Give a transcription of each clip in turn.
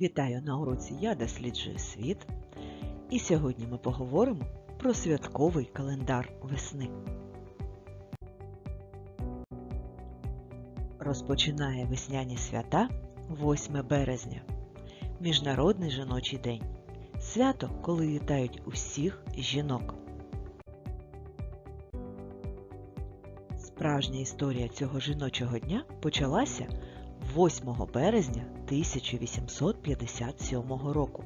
Вітаю на уроці Я досліджую світ. І сьогодні ми поговоримо про святковий календар весни. Розпочинає весняні свята 8 березня. Міжнародний жіночий день. Свято, коли вітають усіх жінок. Справжня історія цього жіночого дня почалася 8 березня 1857 року.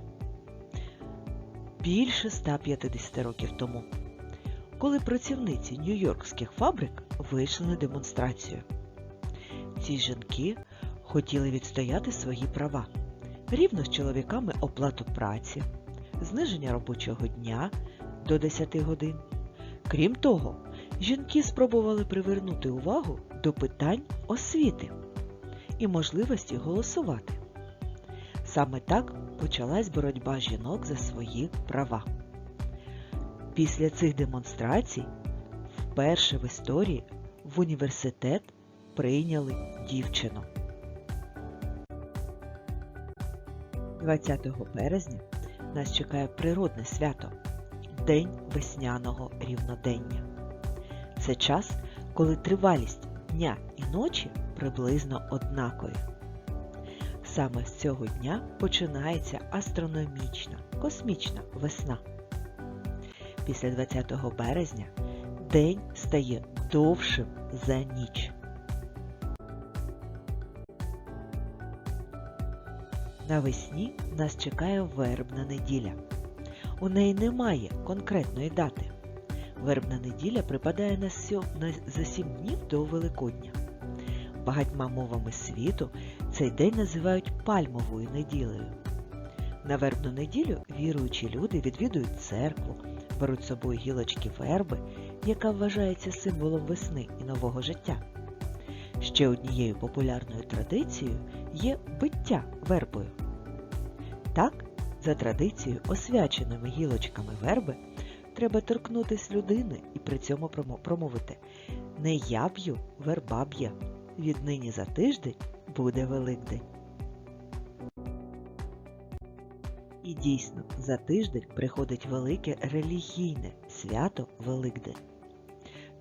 Більше 150 років тому, коли працівниці нью-йоркських фабрик вийшли на демонстрацію. Ці жінки хотіли відстояти свої права, рівно з чоловіками оплату праці, зниження робочого дня до 10 годин. Крім того, жінки спробували привернути увагу до питань освіти і можливості голосувати. Саме так почалась боротьба жінок за свої права. Після цих демонстрацій вперше в історії в університет прийняли дівчину. 20 березня нас чекає природне свято День весняного рівнодення. Це час, коли тривалість дня і ночі приблизно однакові. Саме з цього дня починається астрономічна, космічна весна. Після 20 березня день стає довшим за ніч. Навесні нас чекає вербна неділя. У неї немає конкретної дати. Вербна неділя припадає на, сьо... на... за сім днів до Великодня. Багатьма мовами світу цей день називають пальмовою неділею. На вербну неділю віруючі люди відвідують церкву, беруть з собою гілочки верби, яка вважається символом весни і нового життя. Ще однією популярною традицією є биття вербою. Так, за традицією, освяченими гілочками верби треба торкнутись людини і при цьому промовити Не я б'ю, верба б'є. Віднині за тиждень буде Великдень. І дійсно, за тиждень приходить велике релігійне свято Великдень.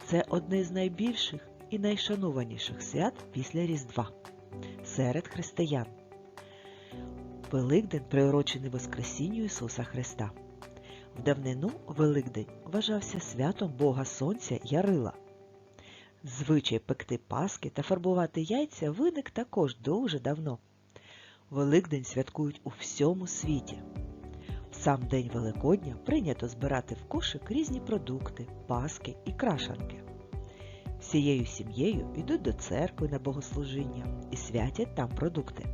Це одне з найбільших і найшанованіших свят після Різдва серед християн. Великдень приурочений Воскресінню Ісуса Христа. В давнину Великдень вважався святом Бога Сонця Ярила. Звичай пекти паски та фарбувати яйця виник також дуже давно. Великдень святкують у всьому світі. В сам день Великодня прийнято збирати в кошик різні продукти, паски і крашанки. Всією сім'єю йдуть до церкви на богослужіння і святять там продукти.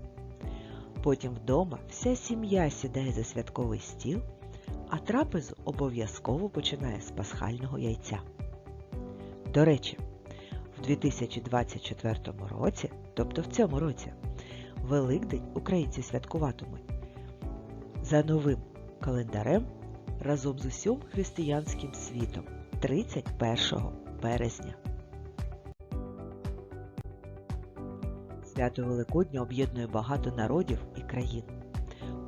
Потім вдома вся сім'я сідає за святковий стіл, а трапезу обов'язково починає з пасхального яйця. До речі, в 2024 році, тобто в цьому році, Великдень українці святкуватимуть за новим календарем разом з усім християнським світом 31 березня. Свято Великодня об'єднує багато народів і країн.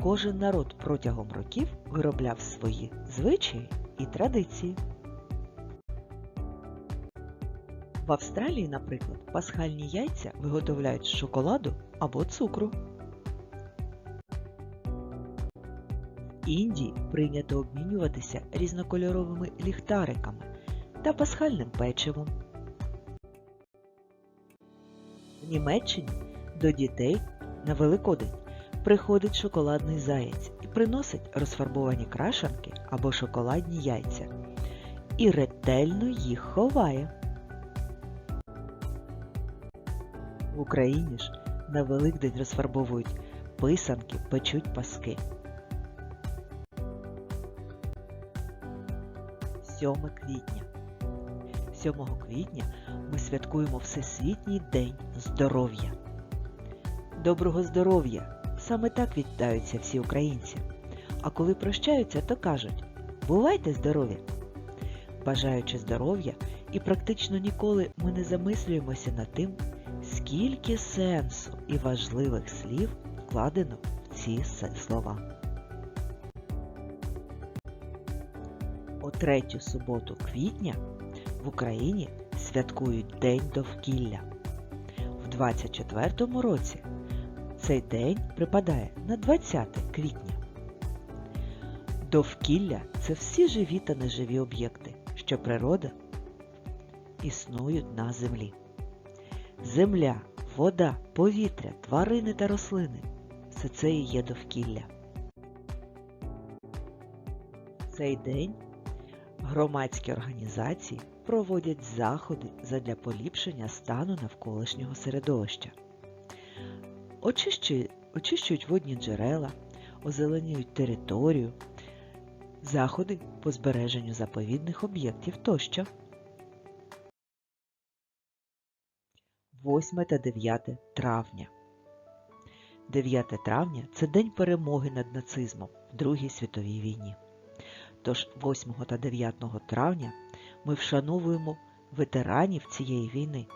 Кожен народ протягом років виробляв свої звичаї і традиції. В Австралії, наприклад, пасхальні яйця виготовляють з шоколаду або цукру. В Індії прийнято обмінюватися різнокольоровими ліхтариками та пасхальним печивом. В Німеччині до дітей на Великодень приходить шоколадний заєць і приносить розфарбовані крашанки або шоколадні яйця і ретельно їх ховає. В Україні ж на Великдень розфарбовують писанки, печуть паски. 7 квітня. 7 квітня ми святкуємо Всесвітній день здоров'я. Доброго здоров'я! Саме так вітаються всі українці. А коли прощаються, то кажуть Бувайте здорові! Бажаючи здоров'я, і практично ніколи ми не замислюємося над тим, скільки сенсу і важливих слів вкладено в ці слова. У третю суботу квітня в Україні святкують День довкілля. В 24-му році цей день припадає на 20 квітня. Довкілля це всі живі та неживі об'єкти, що природа існують на землі. Земля, вода, повітря, тварини та рослини все це і є довкілля. Цей день громадські організації проводять заходи задля поліпшення стану навколишнього середовища. Очищують, очищують водні джерела, озеленюють територію, заходи по збереженню заповідних об'єктів тощо. 8 та 9 травня. 9 травня це день перемоги над нацизмом в Другій світовій війні. Тож 8 та 9 травня ми вшановуємо ветеранів цієї війни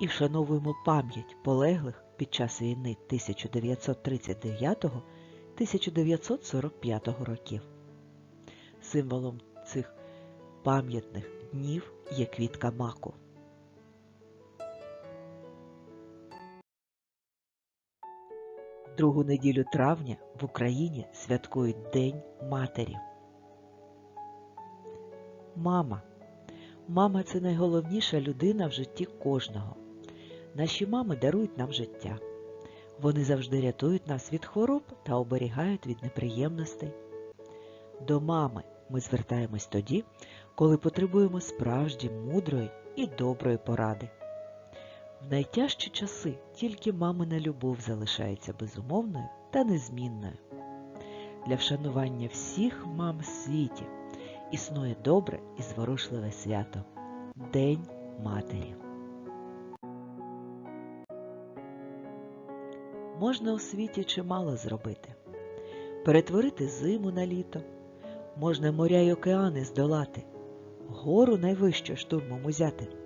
і вшановуємо пам'ять полеглих під час війни 1939-1945 років. Символом цих пам'ятних днів є квітка маку. Другу неділю травня в Україні святкують День Матері. Мама. Мама це найголовніша людина в житті кожного. Наші мами дарують нам життя. Вони завжди рятують нас від хвороб та оберігають від неприємностей. До мами ми звертаємось тоді, коли потребуємо справжньої мудрої і доброї поради. В найтяжчі часи тільки мамина любов залишається безумовною та незмінною. Для вшанування всіх мам в світі існує добре і зворушливе свято День Матері. Можна у світі чимало зробити. Перетворити зиму на літо, можна моря й океани здолати, гору найвищу штурмом узяти.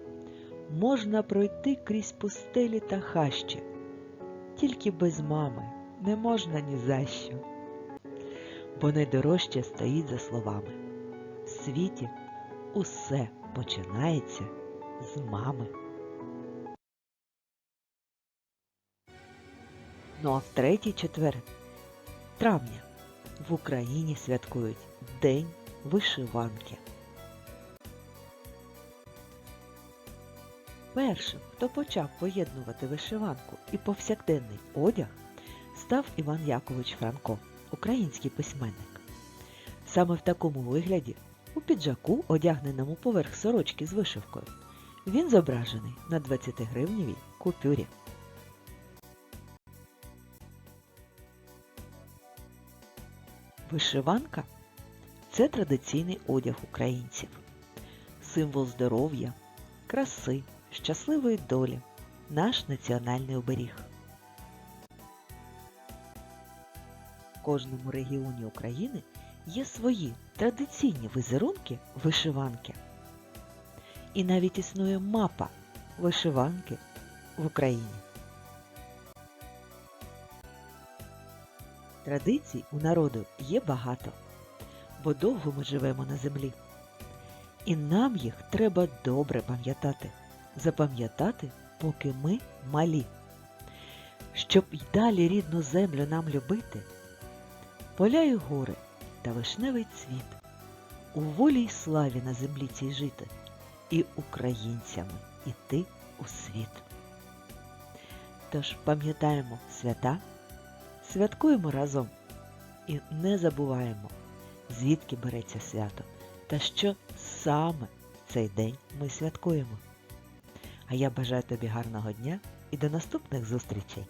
Можна пройти крізь пустелі та хащі, тільки без мами не можна ні за що. Бо найдорожче стоїть за словами. В світі усе починається з мами. Ну а в третій четвер травня в Україні святкують День вишиванки. Першим, хто почав поєднувати вишиванку і повсякденний одяг, став Іван Якович Франко, український письменник. Саме в такому вигляді, у піджаку, одягненому поверх сорочки з вишивкою, він зображений на 20-гривнівій купюрі. Вишиванка це традиційний одяг українців, символ здоров'я, краси, щасливої долі, наш національний оберіг. В кожному регіоні України є свої традиційні візерунки вишиванки. І навіть існує мапа вишиванки в Україні. Традицій у народу є багато, бо довго ми живемо на землі. І нам їх треба добре пам'ятати, запам'ятати, поки ми малі. Щоб й далі рідну землю нам любити, поля й гори та вишневий цвіт, у волі й славі на землі цій жити, і українцями іти у світ. Тож пам'ятаємо свята, святкуємо разом і не забуваємо, звідки береться свято та що саме в цей день ми святкуємо. А я бажаю тобі гарного дня і до наступних зустрічей!